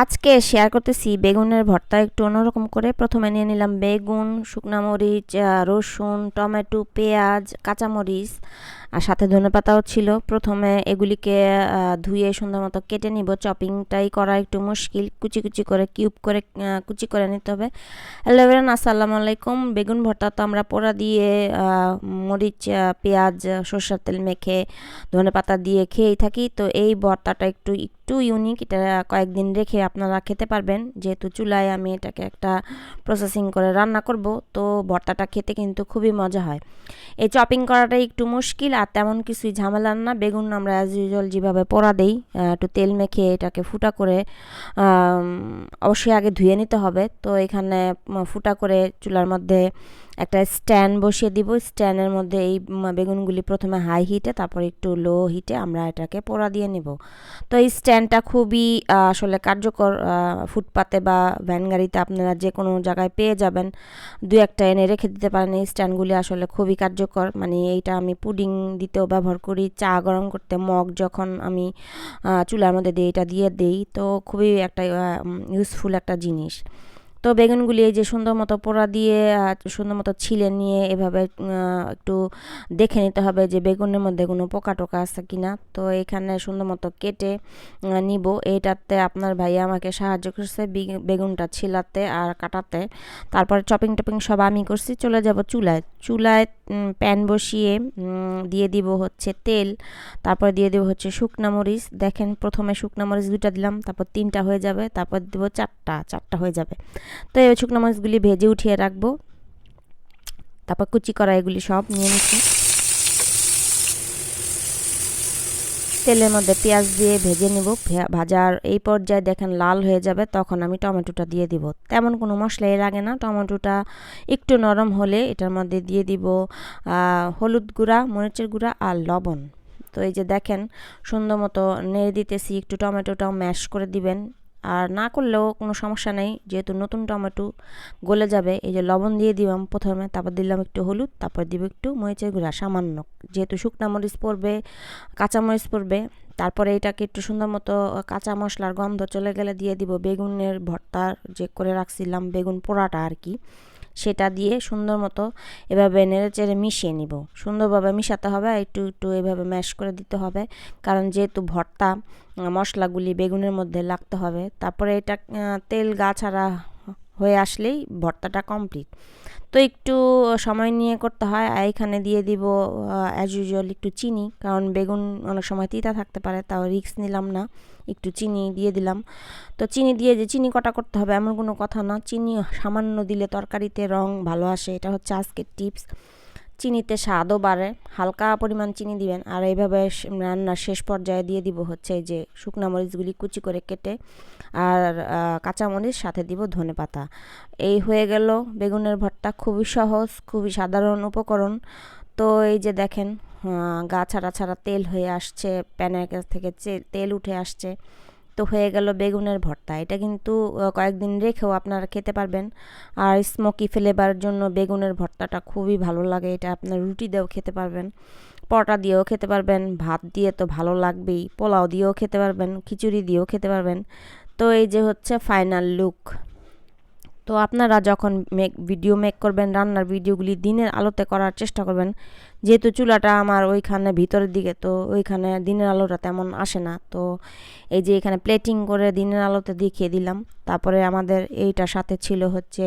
আজকে শেয়ার করতেছি বেগুনের ভর্তা একটু অন্যরকম করে। প্রথমে নিয়ে নিলাম বেগুন, শুকনা মরিচ রসুন, টমেটো, পেঁয়াজ, কাঁচামরিচ আর সাথে ধনেপাতাও ছিল। প্রথমে এগুলিকে ধুয়ে সুন্দর মতো কেটে নিব। চপিংটাই করা একটু মুশকিল। কুচি কুচি করে, কিউব করে কুচি করে নিতে হবে। হ্যালো আসসালামু আলাইকুম। বেগুন ভর্তা তো আমরা পোড়া দিয়ে মরিচ পেঁয়াজ, সরষের তেল মেখে ধনেপাতা দিয়ে খেয়েই থাকি। তো এই ভর্তাটা একটু একটু ইউনিক এটা কয়েকদিন রেখে আপনারা খেতে পারবেন। যেহেতু চুলায় আমি এটাকে একটা প্রসেসিং করে রান্না করব, তো ভর্তাটা খেতে কিন্তু খুবই মজা হয়। এই চপিং করাটা একটু মুশকিল, আর তেমন কিছুই ঝামেলার না। বেগুন আমরা অ্যাজ ইউজুয়াল যেভাবে পোড়া দেই একটু তেল মেখে এটাকে ফুটা করে অবশ্যই আগে ধুয়ে নিতে হবে। তো এখানে ফুটা করে চুলার মধ্যে একটা স্ট্যান্ড বসিয়ে দিব। স্ট্যান্ডের মধ্যে এই বেগুনগুলি প্রথমে হাই হিটে তারপর একটু লো হিটে আমরা এটাকে পোড়া দিয়ে নেব। তো এই স্ট্যান্ডটা খুবই আসলে কার্যকর ফুটপাতে বা ভ্যান গাড়িতে আপনারা যে কোনো জায়গায় পেয়ে যাবেন। দু একটা এনে রেখে দিতে পারেন। এই স্ট্যান্ডগুলি আসলে খুবই কার্যকর। মানে এইটা আমি পুডিং দিতেও ব্যবহার করি। চা গরম করতে মগ যখন আমি চুলার মধ্যে দিই এটা দিয়ে দিই, তো খুবই একটা ইউজফুল একটা জিনিস। তো বেগুনগুলি এই যে সুন্দর মতো পোড়া দিয়ে সুন্দর মতো ছিলে নিয়ে এভাবে একটু দেখে নিতে হবে যে বেগুনের মধ্যে কোনো পোকা টোকা আছে কি না তো এখানে সুন্দর মতো কেটে নিব। এইটাতে আপনার ভাই আমাকে সাহায্য করছে বিগ- বেগুনটা ছিলাতে আর কাটাতে। তারপরে চপিং টপিং সব আমি করছি। চলে যাব চুলায়। চুলায় প্যান বসিয়ে দিয়ে দিব হচ্ছে তেল, তারপর দিয়ে দেবো হচ্ছে শুকনো মরিচ। দেখেন প্রথমে শুকনো মরিচ দুটা দিলাম, তারপর তিনটা হয়ে যাবে, তারপর দেবো চারটা চারটা হয়ে যাবে। তো এই শুকনো মরিচগুলি ভেজে উঠিয়ে রাখব। তারপর কুচি করা এগুলি সব নিয়ে নিচ্ছি। তেলের মধ্যে পেঁয়াজ দিয়ে ভেজে নেব। ভাজার এই পর্যায়ে দেখেন লাল হয়ে যাবে, তখন আমি টমেটোটা দিয়ে দিব। তেমন কোনো মশলাই লাগে না, টমেটোটা একটু নরম হলে এটার মধ্যে দিয়ে দিব হলুদ গুঁড়া, মরিচের গুঁড়া আর লবণ। তো এই যে দেখেন, সুন্দর মতো নেড়ে দিতেছি, একটু টমেটোটাও ম্যাশ করে দিবেন। আর না করলেও কোনো সমস্যা নেই। যেহেতু নতুন টমেটো গলে যাবে, এই যে লবণ দিয়ে দিলাম প্রথমে, তারপর দিলাম একটু হলুদ, তারপর দিব একটু মরিচের গুঁড়া, সামান্য। যেহেতু শুকনা মরিচ পড়বে, কাঁচা মরিচ পড়বে, তারপরে এটাকে একটু সুন্দর মতো কাঁচা মশলার গন্ধ চলে গেলে দিয়ে দিব বেগুনের ভর্তা যে করে রাখছিলাম, বেগুন পোড়াটা আর কি। সেটা দিয়ে সুন্দর মতো এভাবে নেড়ে চেড়ে মিশিয়ে নিব। সুন্দরভাবে মিশাতে হবে একটু একটু এভাবে ম্যাশ করে দিতে হবে। কারণ যেহেতু ভর্তা মশলাগুলি বেগুনের মধ্যে লাগতে হবে। তারপরে এটা তেল গা ছাড়া হয়ে আসলেই ভর্তাটা কমপ্লিট তো একটু সময় নিয়ে করতে হয়। আর এখানে দিয়ে দিব অ্যাজ ইউজুয়াল একটু চিনি। কারণ বেগুন অনেক সময় তিতা থাকতে পারে, তাও রিক্স নিলাম না। একটু চিনি দিয়ে দিলাম। তো চিনি দিয়ে যে চিনি কটা করতে হবে এমন কোনো কথা না। চিনি সামান্য দিলে তরকারিতে রং ভালো আসে। এটা হচ্ছে আজকের টিপস চিনিতে স্বাদও বাড়ে, হালকা পরিমাণ চিনি দিবেন আর এইভাবে রান্নার শেষ পর্যায়ে দিয়ে দিব হচ্ছে যে শুকনা মরিচগুলি কুচি করে কেটে আর কাঁচামরিচ, সাথে দিব ধনে পাতা। এই হয়ে গেল বেগুনের ভর্তা। খুবই সহজ, খুবই সাধারণ উপকরণ। তো এই যে দেখেন গা ছাড়া ছাড়া তেল হয়ে আসছে, প্যানের কাছ থেকে তেল উঠে আসছে। তো হয়ে গেল বেগুনের ভর্তা। এটা কিন্তু কয়েকদিন রেখেও আপনারা খেতে পারবেন। আর স্মোকি ফ্লেভার জন্য বেগুনের ভর্তাটা খুবই ভালো লাগে। এটা আপনার রুটি দিয়েও খেতে পারবেন, পরোটা দিয়েও খেতে পারবেন, ভাত দিয়ে তো ভালো লাগবেই, পোলাও দিয়েও খেতে পারবেন, খিচুড়ি দিয়েও খেতে পারবেন। তো এই যে হচ্ছে ফাইনাল লুক তো আপনারা যখন মেক ভিডিও মেক করবেন, রান্নার ভিডিওগুলি দিনের আলোতে করার চেষ্টা করবেন, যেহেতু চুলাটা আমার ওইখানে ভিতরের দিকে, তো ওইখানে দিনের আলোটা তেমন আসে না। তো এই যে এখানে প্লেটিং করে দিনের আলোতে দেখিয়ে দিলাম। তারপরে আমাদের এইটার সাথে ছিল হচ্ছে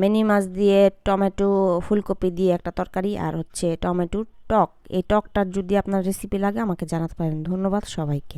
মিনি মাছ দিয়ে টমেটো ফুলকপি দিয়ে একটা তরকারি আর হচ্ছে টমেটো টক। এই টকটার যদি আপনার রেসিপি লাগে আমাকে জানাতে পারেন। ধন্যবাদ সবাইকে।